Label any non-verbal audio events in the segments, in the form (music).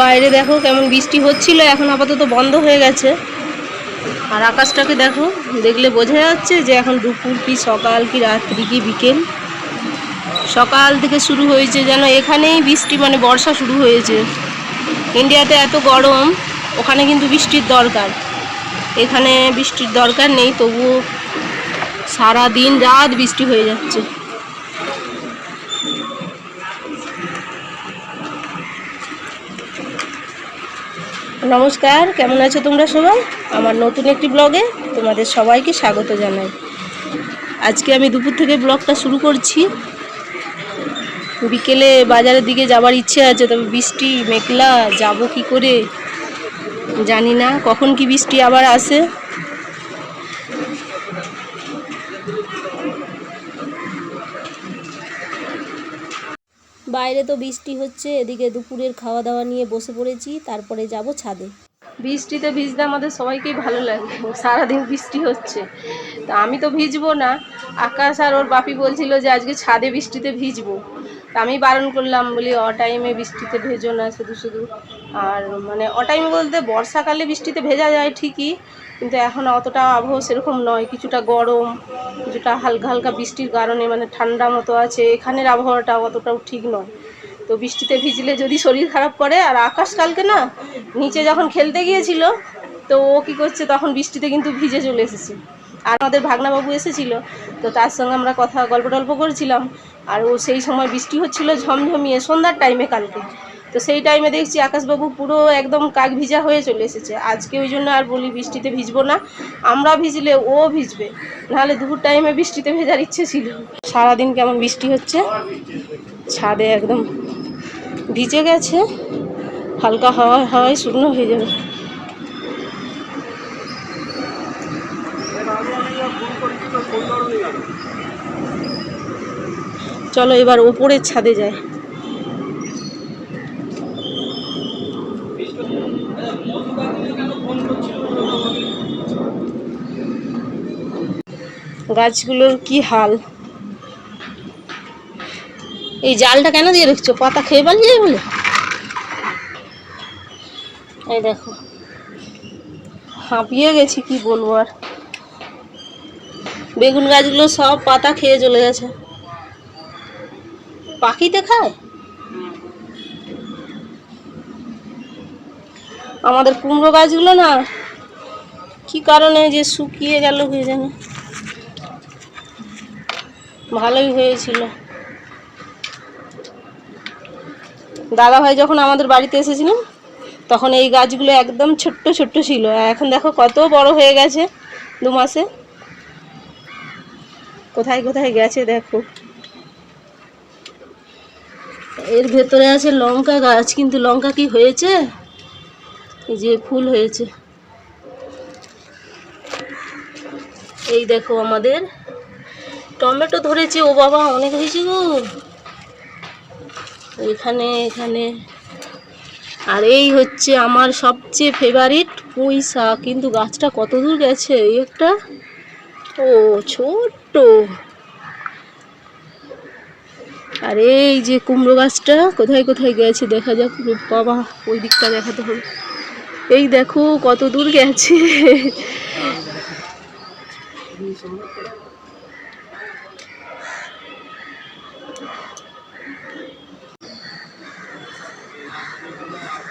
বাইরে দেখো কেমন বৃষ্টি হচ্ছিল, এখন আপাতত বন্ধ হয়ে গেছে। আর আকাশটাকে দেখো, দেখলে বোঝা যাচ্ছে যে এখন দুপুর কি সকাল কি রাত্রি কি বিকেল। সকাল থেকে শুরু হয়েছে যেন এখানেই বৃষ্টি মানে বর্ষা শুরু হয়েছে। ইন্ডিয়াতে এত গরম, ওখানে কিন্তু বৃষ্টির দরকার। এখানে বৃষ্টির দরকার নেই, তবুও সারা দিন রাত বৃষ্টি হয়ে যাচ্ছে। নমস্কার, কেমন আছো তোমরা সবাই? আমার নতুন একটি ব্লগে তোমাদের সবাইকে স্বাগত জানাই। আজকে আমি দুপুর থেকে ব্লগটা শুরু করছি। বিকেলে বাজারের দিকে যাবার ইচ্ছে আছে, তবে বৃষ্টি, মেঘলা, যাব কি করে জানি না, কখন কি বৃষ্টি আবার আসে। বাইরে তো বৃষ্টি হচ্ছে, এদিকে দুপুরের খাওয়া দাওয়া নিয়ে বসে পড়েছি, তারপরে যাব ছাদে। বৃষ্টিতে ভিজতে আমাদের সবাইকেই ভালো লাগে, সারাদিন বৃষ্টি হচ্ছে। তা আমি তো ভিজবো না, আকাশ আর ওর বাপি বলছিল যে আজকে ছাদে বৃষ্টিতে ভিজবো। তা আমি বারণ করলাম, বলি অটাইমে বৃষ্টিতে ভেজো না শুধু শুধু। আর মানে অ টাইমে বলতে বর্ষাকালে বৃষ্টিতে ভেজা যায় ঠিকই, কিন্তু এখন অতটা আবহাওয়া সেরকম নয়। কিছুটা গরম, কিছুটা হালকা হালকা বৃষ্টির কারণে মানে ঠান্ডা মতো আছে। এখানের আবহাওয়াটা অতটাও ঠিক নয়। তো বৃষ্টিতে ভিজলে যদি শরীর খারাপ করে, আর আকাশ কালকে না, নিচে যখন খেলতে গিয়েছিল, তো ও কী করছে, তখন বৃষ্টিতে কিন্তু ভিজে চলে এসেছে। আর আমাদের ভাগনাবাবু এসেছিল, তো তার সঙ্গে আমরা কথা, গল্প টল্প করেছিলাম। আর ও সেই সময় বৃষ্টি হচ্ছিল ঝমঝমিয়ে, সন্ধ্যার টাইমে কালকে। তো সেই টাইমে দেখছি আকাশবাবু পুরো একদম কাক ভিজা হয়ে চলে এসেছে। আজকে ওই জন্য আর বলি বৃষ্টিতে ভিজবো না, আমরা ভিজলে ও ভিজবে। নাহলে দুপুর টাইমে বৃষ্টিতে ভেজার ইচ্ছে ছিল। সারাদিন কেমন বৃষ্টি হচ্ছে? ছাদে একদম ভিজে গেছে, হালকা হাওয়া হাওয়ায় শুকনো হয়ে যাবে। চলো এবার ওপরের ছাদে যায় গাছগুলোর কি হাল? এই জালটা কেন দিয়ে রেখেছো? পাতা খেয়ে পালিয়ে বলে? এই দেখো। হাঁপিয়ে গেছি, কি বলব আর। বেগুন গাছগুলো সব পাতা খেয়ে চলে গেছে। পাখিতে খায় আমাদের কুমড়ো গাছগুলো না, কি কারণে যে শুকিয়ে গেল হয়ে জানে ভালোই হয়েছিল। দাদা ভাই যখন আমাদের বাড়িতে এসেছিলেন, তখন এই গাছগুলো একদম ছোট্ট ছোট্ট ছিল। এখন দেখো কত বড় হয়ে গেছে দু মাসে। কোথায় কোথায় গেছে দেখো। এর ভেতরে আছে লঙ্কা গাছ, কিন্তু লঙ্কা কি হয়েছে? এই যে ফুল হয়েছে। এই দেখো আমাদের। টমেটো ধরেছে, ও বাবা, অনেক হয়েছে গো। এখানে এখানে। আর এই হচ্ছে আমার সবচেয়ে ফেভারিট পুঁই শাক। কিন্তু গাছটা কত দূর গেছে? এই একটা? ও, ছোট্ট। আর এই যে কুমড়ো গাছটা কোথায় কোথায় গেছে দেখা যাক বাবা ওই দিকটা দেখাতে হবে। এই দেখো কত দূর গেছে।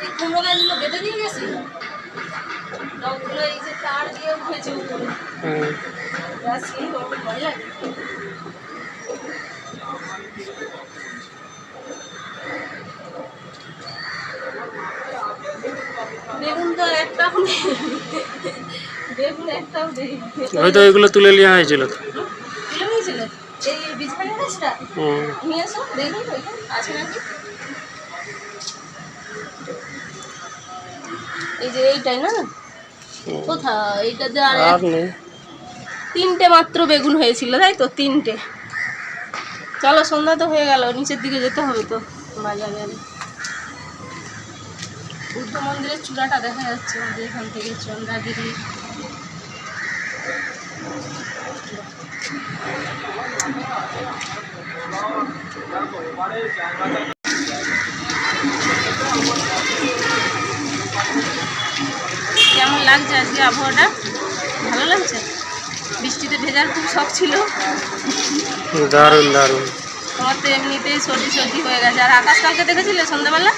এই কুমড়ো গাছগুলো বেঁধে দিয়ে গেছে ডগগুলো এই যে তার দিয়ে উঠেছে উপরে গাছ কি ওর ভয় লাগে বেগুন তো আর একটাও নেই। বেগুন একটাও নেই। হয়তো এগুলো তুলে নেওয়া হয়েছিল তুলে এই বীজখানি গাছটা? নিয়ে এসো দেখি আছে নাকি? এই যে এইটাই না? এইটাতে আর নেই। তিনটে মাত্র বেগুন হয়েছিল তাই তো? তিনটে। চলো সন্ধ্যা তো হয়ে গেল নিচের দিকে যেতে হবে তো বাজারে। বুদ্ধ মন্দিরের চূড়াটা দেখা যাচ্ছে আমাদের এখান থেকে চন্দ্রাগিরি। কেমন লাগছে আজকে আবহাওয়াটা? ভালো লাগছে? বৃষ্টিতে ভেজার খুব শখ ছিল। দারুণ দারুণ। তোমার তো এমনিতেই সর্দি সর্দি হয়ে গেছে। আর আকাশ কালকে দেখেছিলে সন্ধ্যাবেলা?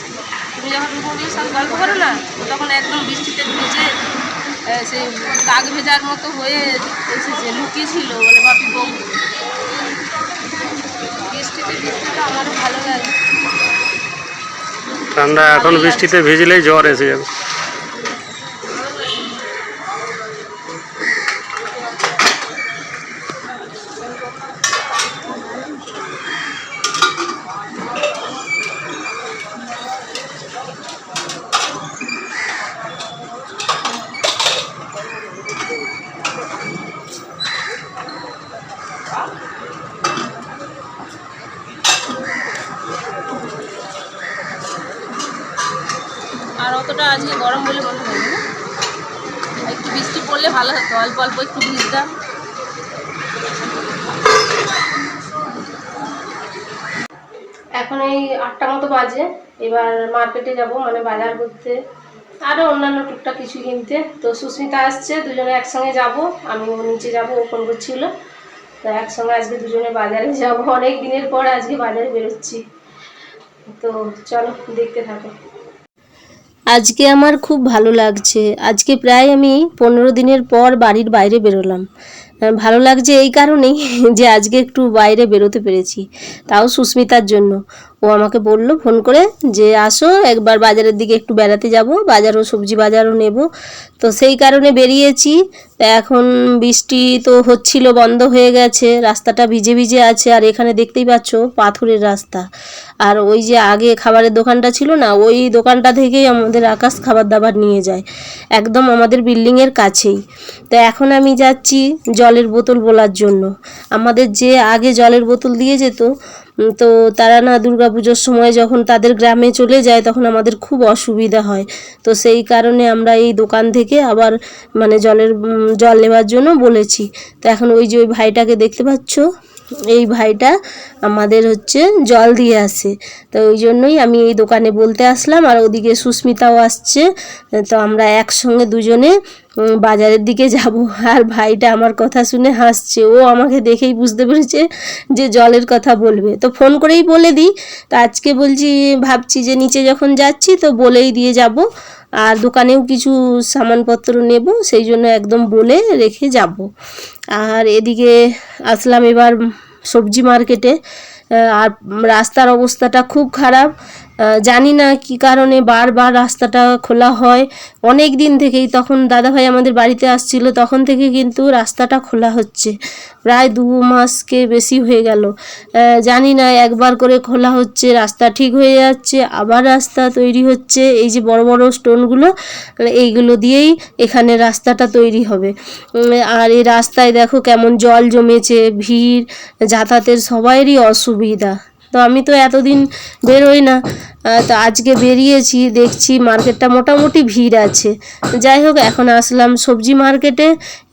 তুমি যখন রূপমতির সঙ্গে গল্প করো না। তখন একদম বৃষ্টিতে ভিজে সেই কাক ভেজার মতো হয়ে এসেছে, লুকিয়েছিল বলে বাপি বউ। বৃষ্টিতে ভিজতে আমারও ভালো লাগে। ঠান্ডা, এখন বৃষ্টিতে ভিজলেই জ্বর এসে যাবে। আর অতটা আজকে গরম বলে মনে হয় না। একটু বৃষ্টি পড়লে ভালো হতো, অল্প অল্প একটু ভিজতাম। এখন এই আটটা মতো বাজে, এবার মার্কেটে যাব মানে বাজার করতে আরও অন্যান্য টুকটাক কিছু কিনতে। তো সুস্মিতা আসছে, দুজনে একসঙ্গে যাব আমি ও নিচে যাব ও ফোন করছিল। তো একসঙ্গে আজকে দুজনে বাজারে যাব। অনেক দিনের পর আজকে বাজারে বেরোচ্ছি। তো চলো, দেখতে থাকো। আজকে আমার খুব ভালো লাগছে। আজকে প্রায় আমি পনেরো দিনের পর বাড়ির বাইরে বেরোলাম। ভালো লাগছে এই কারণেই (laughs) যে আজকে একটু বাইরে বেরোতে পেরেছি। তাও সুস্মিতার জন্য। ও আমাকে বলল, ফোন করে যে, আসো, একবার বাজারের দিকে একটু বেড়াতে যাব। বাজারও, সবজি বাজারও নেব। তো সেই কারণে বেরিয়েছি। তা এখন বৃষ্টি তো হচ্ছিল, বন্ধ হয়ে গেছে। রাস্তাটা ভিজে ভিজে আছে, আর এখানে দেখতেই পাচ্ছ পাথরের রাস্তা। আর ওই যে আগে খাবারের দোকানটা ছিল না, ওই দোকানটা থেকেই আমাদের আকাশ খাবার দাবার নিয়ে যায়। একদম আমাদের বিল্ডিংয়ের কাছেই। তো এখন আমি যাচ্ছি জলের বোতল বলার জন্য। আমাদের যে আগে জলের বোতল দিয়ে যেত তো তারা না পুজোর সময় যখন তাদের গ্রামে চলে যায়, তখন আমাদের খুব অসুবিধা হয়। তো সেই কারণে আমরা এই দোকান থেকে আবার মানে জলের জল নেওয়ার জন্য বলেছি। তো এখন ওই যে ওই ভাইটাকে দেখতে পাচ্ছ? এই ভাইটা আমাদের হচ্ছে জল দিয়ে আসে। তো ওই জন্যই আমি এই দোকানে বলতে আসলাম, আর ওদিকে সুস্মিতাও আসছে। তো আমরা একসঙ্গে দুজনে বাজারের দিকে যাব। আর ভাইটা আমার কথা শুনে হাসছে। ও আমাকে দেখেই বুঝতে পেরেছে যে জলের কথা বলবে। তো ফোন করেই বলে দিই। তো আজকে বলছি, ভাবছি যে নিচে যখন যাচ্ছি তো বলেই দিয়ে যাব। আর দোকানেও কিছু সামানপত্র নেব, সেই জন্য একদম বলে রেখে যাব। আর এদিকে আসলাম এবার সবজি মার্কেটে। আর রাস্তার অবস্থাটা খুব খারাপ। জানি না কি কারণে বারবার রাস্তাটা খোলা হয়। অনেক দিন থেকেই তখন দাদাভাই আমাদের বাড়িতে আসছিল, তখন থেকে কিন্তু রাস্তাটা খোলা হচ্ছে। প্রায় দু মাসকে বেশি হয়ে গেল। জানি না, একবার করে খোলা হচ্ছে, রাস্তা ঠিক হয়ে যাচ্ছে, আবার রাস্তা তৈরি হচ্ছে, এই যে বড় বড় স্টোনগুলো, এইগুলো দিয়েই এখানে রাস্তাটা তৈরি হবে। আর এই রাস্তায় দেখো কেমন জল জমেছে, ভিড়, যাতায়াতের সবাইয়েরই অসুবিধা। তো আমি তো এতদিন বেরোই না। তো আজকে বেরিয়েছি দেখছি মার্কেটটা মোটামুটি ভিড় আছে। যাই হোক এখন আসলাম সবজি মার্কেটে।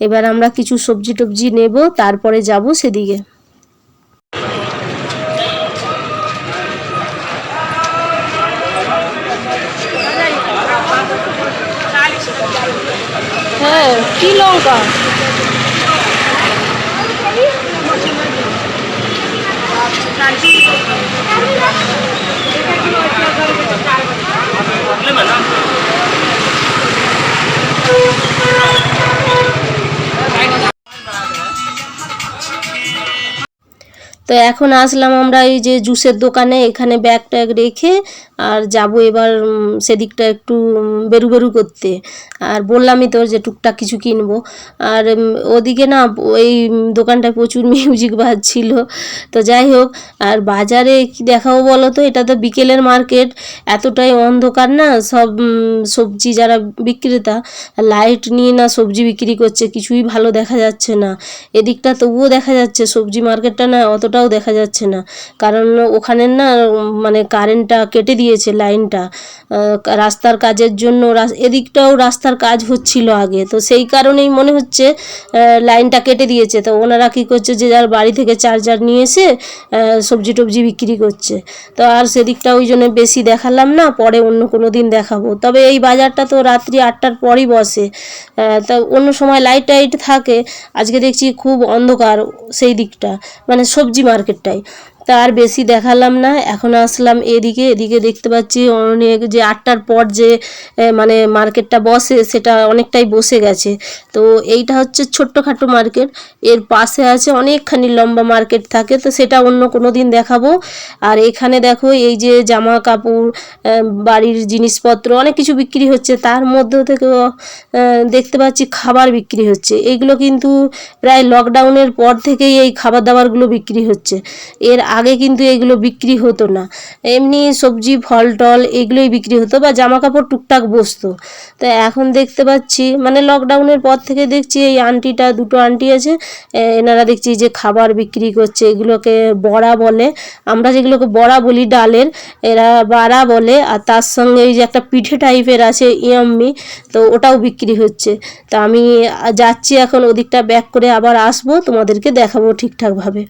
এবার আমরা কিছু সবজি টবজি নেব তারপরে যাব সেদিকে। হ্যাঁ কি লঙ্কা? তো এখন আসলাম আমরা এই যে জুসের দোকানে এখানে ব্যাগ ট্যাগ রেখে আর যাব এবার সেদিকটা একটু বেরু বেরু করতে। আর বললামই তোর যে টুকটাক কিছু কিনবো। আর ওদিকে না, ওই দোকানটায় প্রচুর মিউজিক বাজছিল। তো যাই হোক, আর বাজারে কি দেখাবো বলো তো? এটা তো বিকেলের মার্কেট এতটাই অন্ধকার না? সব সবজি যারা বিক্রেতা লাইট নিয়ে না সবজি বিক্রি করছে, কিছুই ভালো দেখা যাচ্ছে না। এদিকটা তবুও দেখা যাচ্ছে, সবজি মার্কেটটা না, অতটাও দেখা যাচ্ছে না। কারণ ওখানে না মানে কারেন্টটা কেটে দিয়ে দিয়েছে লাইনটা। রাস্তার কাজের জন্য এদিকটাও রাস্তার কাজ হচ্ছিল আগে। তো সেই কারণেই মনে হচ্ছে লাইনটা কেটে দিয়েছে। তো ওনারা কী করছে যে যার বাড়ি থেকে চার্জার নিয়ে এসে সবজি টবজি বিক্রি করছে। তো আর সেদিকটা ওই জন্য বেশি দেখালাম না, পরে অন্য কোনো দিন দেখাবো। তবে এই বাজারটা তো রাত্রি আটটার পরই বসে। তা অন্য সময় লাইট টাইট থাকে, আজকে দেখছি খুব অন্ধকার সেই দিকটা মানে সবজি মার্কেটটাই। তা আর বেশি দেখালাম না। এখন আসলাম এদিকে এদিকে দেখতে পাচ্ছি অনেক যে আটটার পর যে মানে মার্কেটটা বসে, সেটা অনেকটাই বসে গেছে। তো এইটা হচ্ছে ছোট্টখাটো মার্কেট। এর পাশে আছে অনেকখানি লম্বা মার্কেট থাকে, তো সেটা অন্য কোনো দিন দেখাবো। আর এখানে দেখো এই যে জামা কাপড় বাড়ির জিনিসপত্র, অনেক কিছু বিক্রি হচ্ছে। তার মধ্যে থেকেও দেখতে পাচ্ছি খাবার বিক্রি হচ্ছে। এইগুলো কিন্তু প্রায় লকডাউনের পর থেকেই এই খাবার দাবারগুলো বিক্রি হচ্ছে। এর আগে কিন্তু এগুলো বিক্রি হতো না। এমনি সবজি ফল টল এগুলোই বিক্রি হতো বা জামা কাপড় টুকটাক বসতো। তো এখন দেখতে পাচ্ছি মানে লকডাউনের পর থেকে দেখছি এই আন্টিটা দুটো আন্টি আছে এনারা দেখছি যে খাবার বিক্রি করছে, এগুলোকে বড়া বলে। আমরা যেগুলোকে বড়া বলি ডালের, এরা বাড়া বলে, আর তার সঙ্গে এই যে একটা পিঠে টাইপের আছে ইয়াম্মি, তো ওটাও বিক্রি হচ্ছে। তো আমি যাচ্ছি এখন, ওদিকটা ব্যাক করে আবার আসব, তোমাদেরকে দেখাবো ঠিকঠাকভাবে।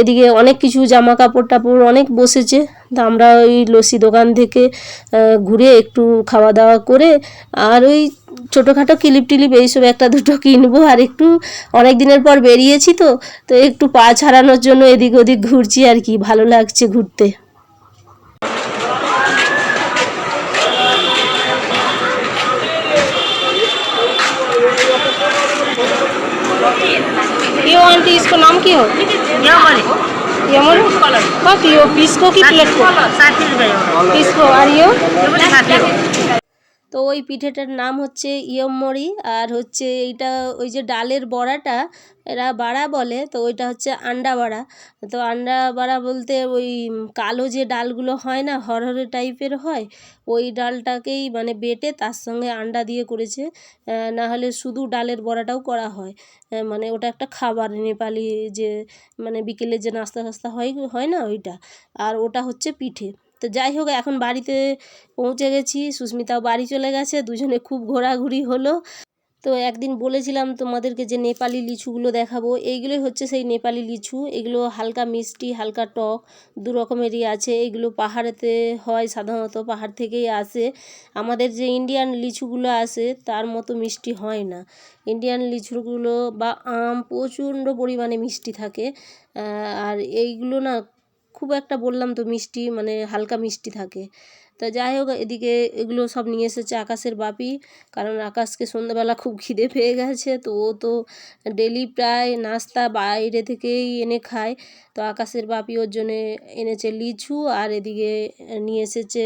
এদিকে অনেক কিছু জামা কাপড় টাপড় অনেক বসেছে। তা আমরা ওই লসি দোকান থেকে ঘুরে একটু খাওয়া দাওয়া করে আর ওই ছোটোখাটো কিলিপ টিলিপ এইসব একটা দুটো কিনবো আর একটু অনেক দিনের পর বেরিয়েছি তো তো একটু পা ছাড়ানোর জন্য এদিক ওদিক ঘুরছি আর কি। ভালো লাগছে ঘুরতে। आंटी इसको नाम क्या हो यमन का पीस को की प्लेट को इसको और ये তো ওই পিঠেটার নাম হচ্ছে ইয়মমরি আর হচ্ছে এইটা ওই যে ডালের বড়াটা এরা বাড়া বলে, তো ওইটা হচ্ছে আন্ডা বাড়া। তো আন্ডা বাড়া বলতে ওই কালো যে ডালগুলো হয় না, হরহরে টাইপের হয়, ওই ডালটাকেই মানে বেটে তার সঙ্গে আন্ডা দিয়ে করেছে। না হলে শুধু ডালের বড়াটাও করা হয়। মানে ওটা একটা খাবার নেপালি যে মানে বিকেলে যে নাস্তা টাস্তা হয় হয় না ওইটা। আর ওটা হচ্ছে পিঠে। তো যাই হোক এখন বাড়িতে পৌঁছে গেছি। সুস্মিতাও বাড়ি চলে গেছে, দুজনে খুব ঘোরাঘুরি হলো। তো একদিন বলেছিলাম তোমাদেরকে যে নেপালি লিচুগুলো দেখাবো। এইগুলোই হচ্ছে সেই নেপালি লিচু। এগুলো হালকা মিষ্টি, হালকা টক, দু রকমেরই আছে। এগুলো পাহাড়েতে হয় সাধারণত, পাহাড় থেকেই আসে। আমাদের যে ইন্ডিয়ান লিচুগুলো আসে, তার মতো মিষ্টি হয় না। ইন্ডিয়ান লিচুগুলো বা আম প্রচণ্ড পরিমাণে মিষ্টি থাকে। আর এইগুলো না খুব একটা বললাম তো মিষ্টি মানে হালকা মিষ্টি থাকে। তো যাই হোক এদিকে এগুলো সব নিয়ে এসেছে আকাশের বাপি। কারণ আকাশকে সন্ধ্যাবেলা খুব খিদে পেয়ে গেছে তো ও তো ডেলি প্রায় নাস্তা বাইরে থেকেই এনে খায়। তো আকাশের বাপি ওর জন্যে এনেছে লিচু আর এদিকে নিয়ে এসেছে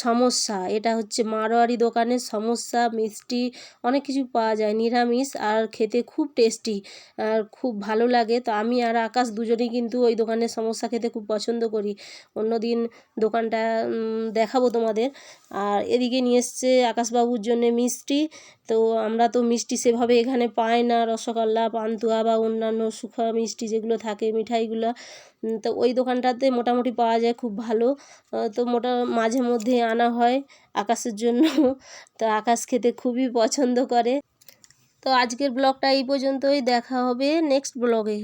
সমস্যা। এটা হচ্ছে মারোয়ারি দোকানের সমস্যা মিষ্টি অনেক কিছু পাওয়া যায় নিরামিষ আর খেতে খুব টেস্টি আর খুব ভালো লাগে। তো আমি আর আকাশ দুজনেই কিন্তু ওই দোকানের সমস্যা খেতে খুব পছন্দ করি। অন্যদিন দোকানটা উম, দেখাবো তোমাদের। আর এদিকে নিয়ে এসছে আকাশবাবুর জন্য মিষ্টি। তো আমরা তো মিষ্টি সেভাবে এখানে পাই না। রসগোল্লা, পান্তুয়া বা অন্যান্য শুকনো মিষ্টি যেগুলো থাকে, মিঠাইগুলো। তো ওই দোকানটাতে মোটামুটি পাওয়া যায় খুব ভালো। তো মোটা মাঝে মধ্যে আনা হয় আকাশের জন্য। (laughs) তো আকাশ খেতে খুবই পছন্দ করে। তো আজকের ব্লগটা এই পর্যন্তই। দেখা হবে নেক্সট ব্লগে।